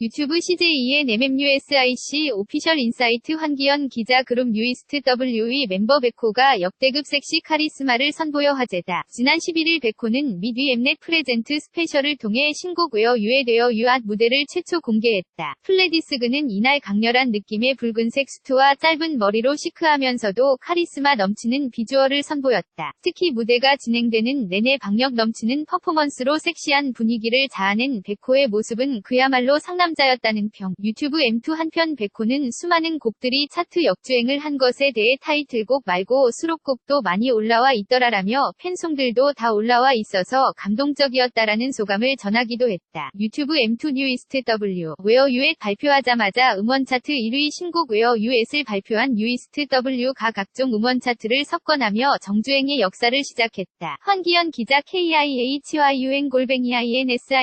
유튜브 CJ의 NMMUSIC 오피셜 인사이트 환기현 기자 그룹 뉴이스트 WE 멤버 백호가 역대급 섹시 카리스마를 선보여 화제다. 지난 11일 백호는 미디 엠넷 프레젠트 스페셜을 통해 신곡 웨어 유에되어 유앗 무대를 최초 공개했다. 플레디스그는 이날 강렬한 느낌의 붉은색 수트와 짧은 머리로 시크하면서도 카리스마 넘치는 비주얼을 선보였다. 특히 무대가 진행되는 내내 박력 넘치는 퍼포먼스로 섹시한 분위기를 자아낸 백호의 모습은 그야말로 상남 자였다는 평. 유튜브 M2 한편 백호는 수많은 곡들이 차트 역주행을 한 것에 대해 타이틀곡 말고 수록곡도 많이 올라와 있더라라며 팬송들도 다 올라와 있어서 감동적이었다라는 소감을 전하기도 했다. 유튜브 M2 뉴이스트 W 웨어 유엣 발표하자마자 음원 차트 1위 신곡 웨어 유엣을 발표한 뉴이스트 W가 각종 음원 차트를 석권하며 정주행의 역사를 시작했다. 황기현 기자 KIHYUN 골뱅이 INSIGHT.co.kr